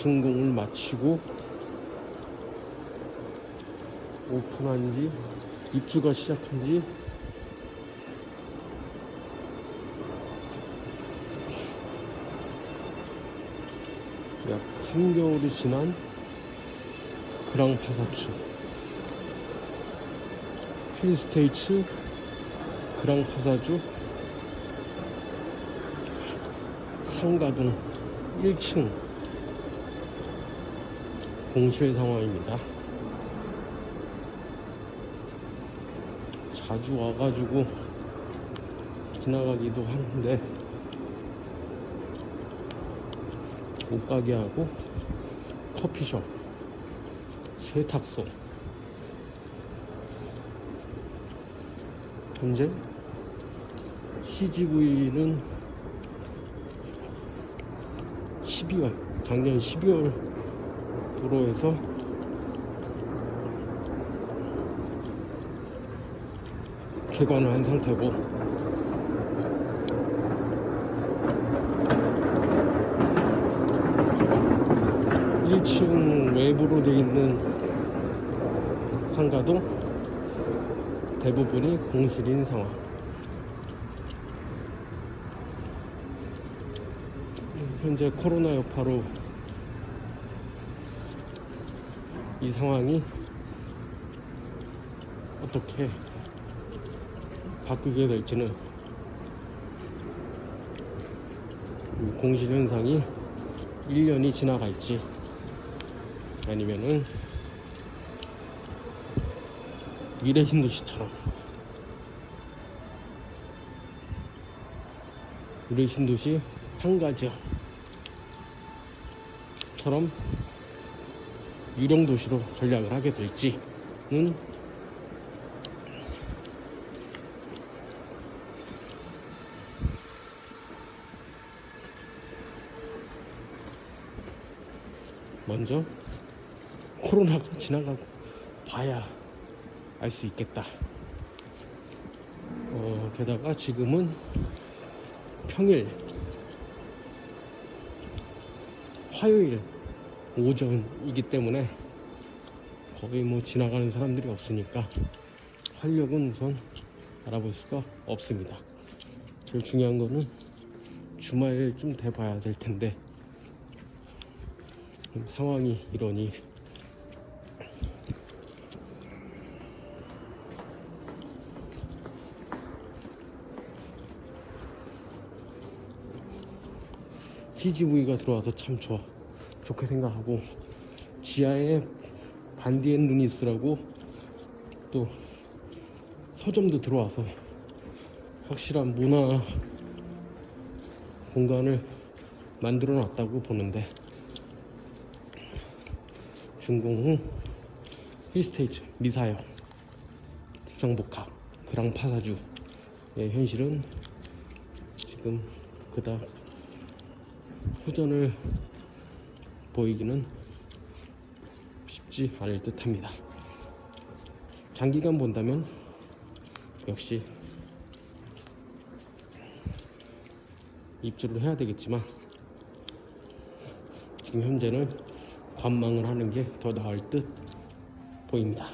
준공을 마치고 오픈한 지 입주가 시작한 지 약 3개월이 지난 그랑파사츠 힐스테이츠 그랑파사주 상가동 1층 공실 상황입니다. 자주 와가지고 지나가기도 하는데 옷가게하고 커피숍, 세탁소 현재 CGV는 12월 작년 12월 도로에서 개관을 한 상태고 일층 외부로 되어 있는 상가도 대부분이 공실인 상황. 현재 코로나 여파로 이 상황이 어떻게 바뀌게 될지는 이 공실 현상이 1년이 지나갈지 아니면은 미래 신도시처럼 미래 신도시 한 가지요. 처럼 유령 도시로 전략을 하게 될지는 먼저 코로나가 지나가고 봐야 알 수 있겠다. 어, 게다가 지금은 평일, 화요일 오전이기 때문에 거의 뭐 지나가는 사람들이 없으니까 활력은 우선 알아볼 수가 없습니다. 제일 중요한 거는 주말에 좀 돼봐야 될 텐데 음, 상황이 이러니 CGV가 들어와서 참 좋아 좋게 생각하고 지하에 반디앤 루니스라고 또 서점도 들어와서 확실한 문화 공간을 만들어 놨다고 보는데 준공 후 힐스테이트 미사역 수성복합 그랑파사주의 현실은 지금 그닥 후전을 보이기는 쉽지 않을 듯 합니다. 장기간 본다면 역시 입주를 해야 되겠지만 지금 현재는 관망을 하는 게 더 나을 듯 보입니다.